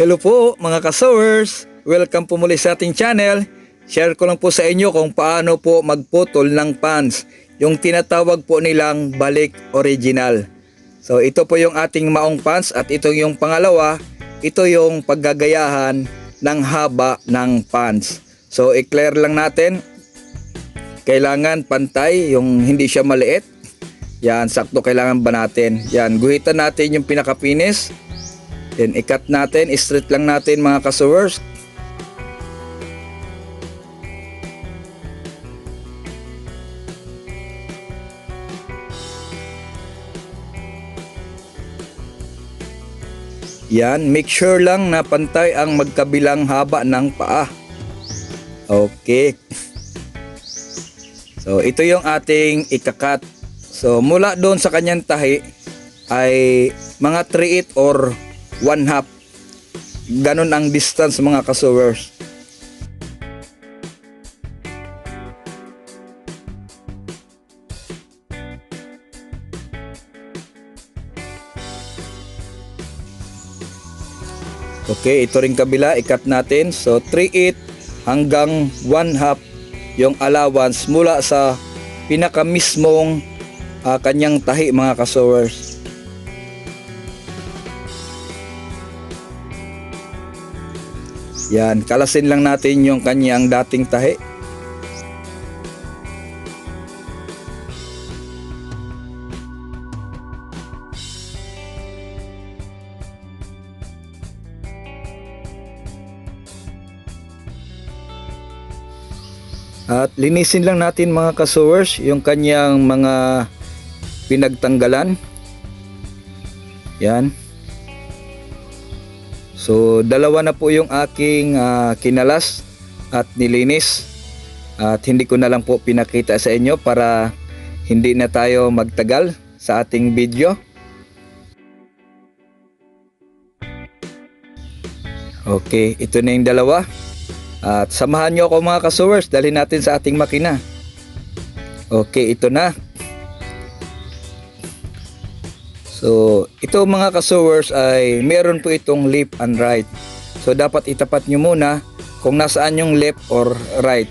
Hello po mga kasowers! Welcome po muli sa ating channel. Share ko lang po sa inyo kung paano po magputol ng pants. Yung tinatawag po nilang balik original. So ito po yung ating maong pants at ito yung pangalawa. Ito yung paggagayahan ng haba ng pants. So i-clear lang natin. Kailangan pantay yung hindi siya maliit. Yan, sakto kailangan ba natin. Yan, guhitan natin yung pinakapinis. Then ikat natin, straight lang natin mga kasowers. Yan, make sure lang na pantay ang magkabilang haba ng paa. Okay. So ito yung ating ikakat. So mula doon sa kanyang tahi ay mga 3 or 1 half. Ganon ang distance mga kasowers. Okay, ito ring kabila, ikat natin. So 3/8 hanggang 1 half yung allowance mula sa pinaka mismong ah, kanyang tahi mga kasowers. Yan, kalasin lang natin yung kanyang dating tahi. At linisin lang natin mga kasowers yung kanyang mga pinagtanggalan. Yan. So dalawa na po yung aking ah, kinalas at nilinis. At hindi ko na lang po pinakita sa inyo para hindi na tayo magtagal sa ating video. Okay, ito na yung dalawa. At samahan nyo ako mga kasowers, dalhin natin sa ating makina. Okay, ito na. So, ito mga kasowers ay meron po itong left and right. So, dapat itapat nyo muna kung nasaan yung left or right.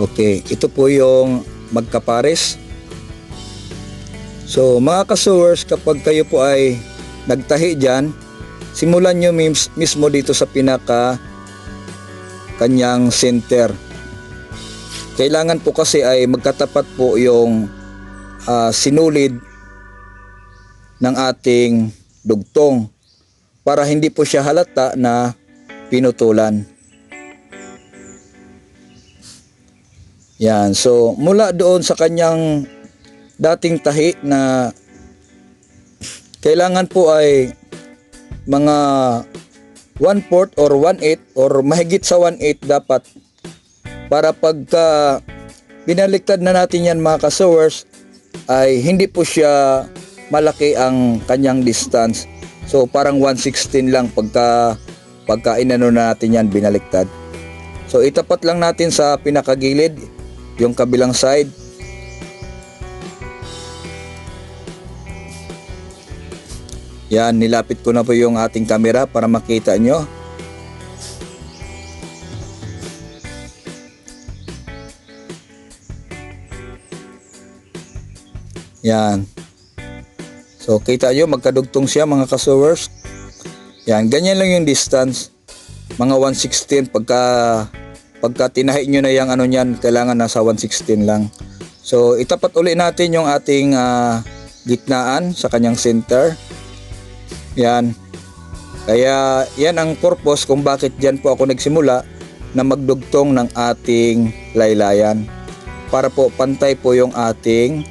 Okay, ito po yung magkapares. So, mga kasowers, kapag kayo po ay nagtahi dyan, simulan nyo mis- mismo dito sa pinaka kanyang center. Kailangan po kasi ay magkatapat po yung ah, sinulid ng ating dugtong para hindi po siya halata na pinutulan. Yan, so mula doon sa kanyang dating tahi na kailangan po ay mga 1/4 or 1/8 or mahigit sa 1/8 dapat para pagka binaliktad na natin yan mga kasowers ay hindi po siya malaki ang kanyang distance. So parang 116 lang pagka pagka inano na natin yan binaliktad. So itapat lang natin sa pinakagilid yung kabilang side Yan, nilapit ko na po yung ating camera para makita nyo. Yan. So, kita nyo, magkadugtong siya mga kasowers. Yan, ganyan lang yung distance. Mga 116 pagka pagka tinahi nyo na yung ano niyan, kailangan nasa 116 lang. So, itapat uli natin yung ating ah, gitnaan sa kanyang center. Yan. Kaya yan ang purpose kung bakit dyan po ako nagsimula na magdugtong ng ating laylayan. Para po pantay po yung ating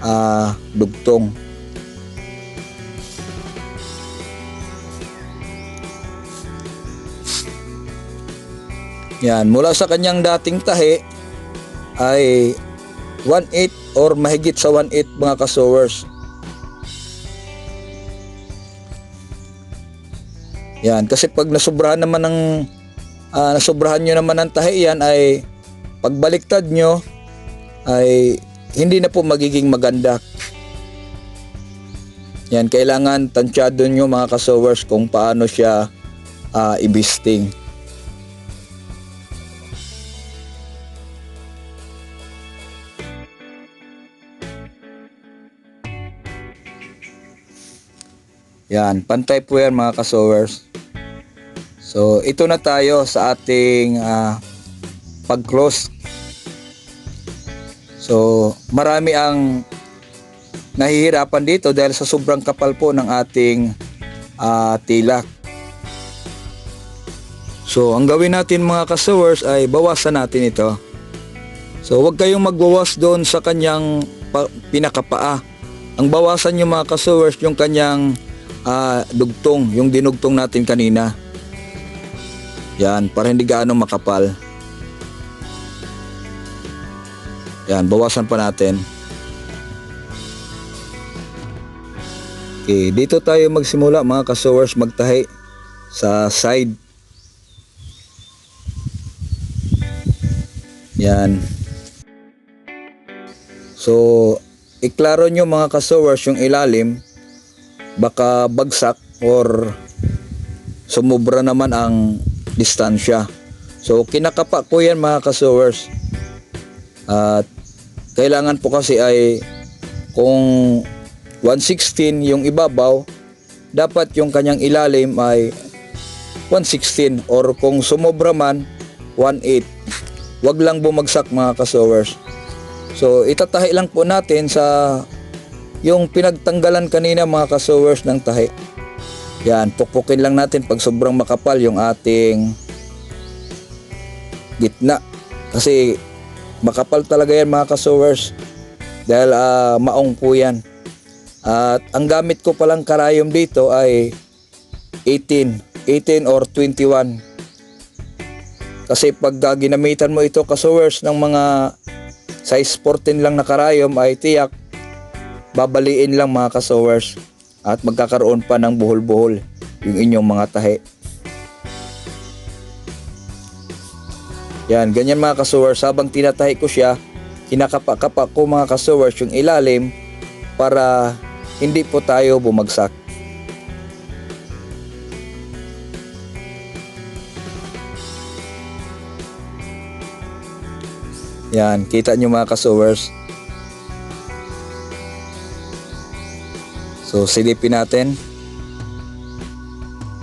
ah, dugtong. Yan, mula sa kanyang dating tahi ay 1/8 or mahigit sa 1/8 mga kasowers. Yan, kasi pag nasobrahan naman ng ah, nasobrahan nyo naman ng tahi yan ay pagbaliktad nyo ay hindi na po magiging maganda. Yan, kailangan tansyado nyo mga kasowers kung paano siya ah, ibisting. Yan, pantay po yan mga kasowers. So, ito na tayo sa ating ah, pag-close. So, marami ang nahihirapan dito dahil sa sobrang kapal po ng ating ah, tilak. So, ang gawin natin mga kasowers ay bawasan natin ito. So, huwag kayong magbawas doon sa kanyang pa- pinakapaa. Ang bawasan nyo mga kasowers yung kanyang ah, dugtong, yung dinugtong natin kanina. Yan, para hindi gaano makapal. Yan, bawasan pa natin. Okay, dito tayo magsimula mga kasowers magtahi sa side. Yan. So, iklaro nyo mga kasowers yung ilalim baka bagsak or sumubra naman ang distansya. So, kinakapa ko yan mga kasowers. At kailangan po kasi ay kung 116 yung ibabaw, dapat yung kanyang ilalim ay 116 or kung sumobra man 18. Wag lang bumagsak mga kasowers. So itatahi lang po natin sa yung pinagtanggalan kanina mga kasowers ng tahi. Yan, pukpukin lang natin pag sobrang makapal yung ating gitna. Kasi makapal talaga yan mga kasowers. Dahil ah, maong po yan. At ang gamit ko palang karayom dito ay 18. 18 or 21. Kasi pag ah, ginamitan mo ito kasowers ng mga size 14 lang na karayom ay tiyak babaliin lang mga kasowers at magkakaroon pa ng buhol-buhol yung inyong mga tahi. Yan, ganyan mga kasowers. Habang tinatahi ko siya, kinakapa-kapa ko mga kasowers yung ilalim para hindi po tayo bumagsak. Yan, kita nyo mga kasowers. So, silipin natin.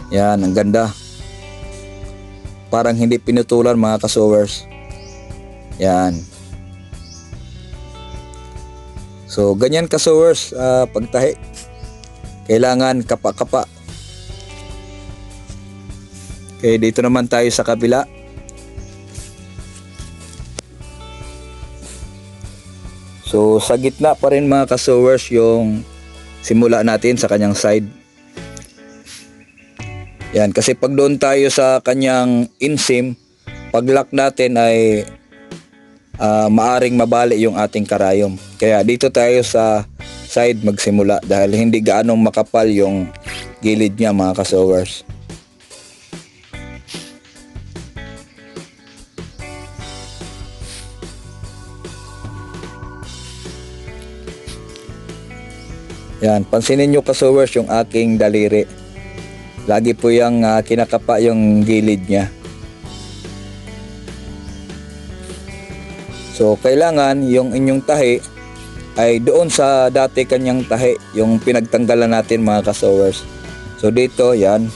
Yan, ang ganda. Parang hindi pinutulan mga kasowers. Yan. So, ganyan kasowers, uh, pagtahi. Kailangan kapa-kapa. Okay, dito naman tayo sa kabila. So, sa gitna pa rin mga kasowers yung simula natin sa kanyang side. Yan, kasi pag doon tayo sa kanyang insim, pag lock natin ay ah, maaring mabali yung ating karayom. Kaya dito tayo sa side magsimula dahil hindi gaanong makapal yung gilid niya mga kasowers. Yan, pansinin nyo kasowers yung aking daliri. Lagi po yung ah, kinakapa yung gilid niya. So, kailangan yung inyong tahi ay doon sa dati kanyang tahi, yung pinagtanggalan natin mga kasowers. So, dito, yan,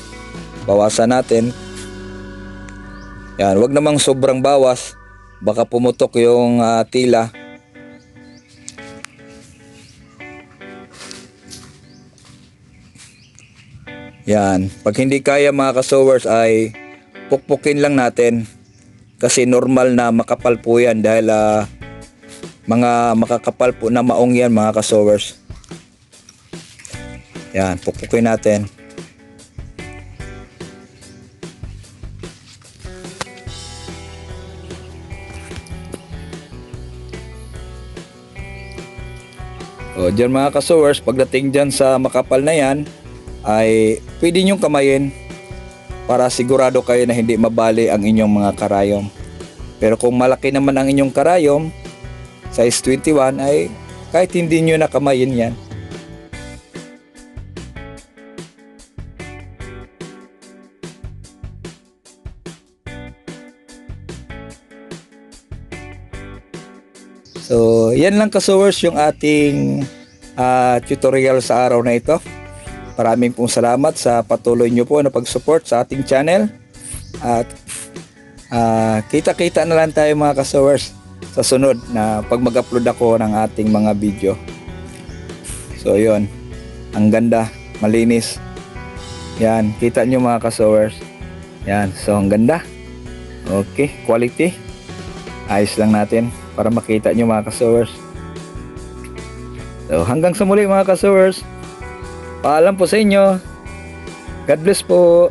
bawasan natin. Yan, wag namang sobrang bawas. Baka pumutok yung ah, tila. Yan. Pag hindi kaya mga kasowers ay pukpukin lang natin. Kasi normal na makapal po yan dahil ah, mga makakapal po na maong yan mga kasowers. Yan, pukpukin natin. O, dyan mga kasowers, pagdating dyan sa makapal na yan, ay pwede nyong kamayin para sigurado kayo na hindi mabali ang inyong mga karayom. Pero kung malaki naman ang inyong karayom, size 21 ay kahit hindi nyo nakamayin yan, So, yan lang kasuwers yung ating uh, tutorial sa araw na ito. Maraming pong salamat sa patuloy nyo po na pag-support sa ating channel. At ah, kita-kita na lang tayo mga kasowers sa sunod na pag mag-upload ako ng ating mga video. So, yun. Ang ganda, malinis. Yan, kita nyo mga kasowers. Yan, so ang ganda. Okay, quality. Ayos lang natin para makita nyo mga kasowers. So, hanggang sa muli mga kasowers. Paalam po sa inyo. God bless po.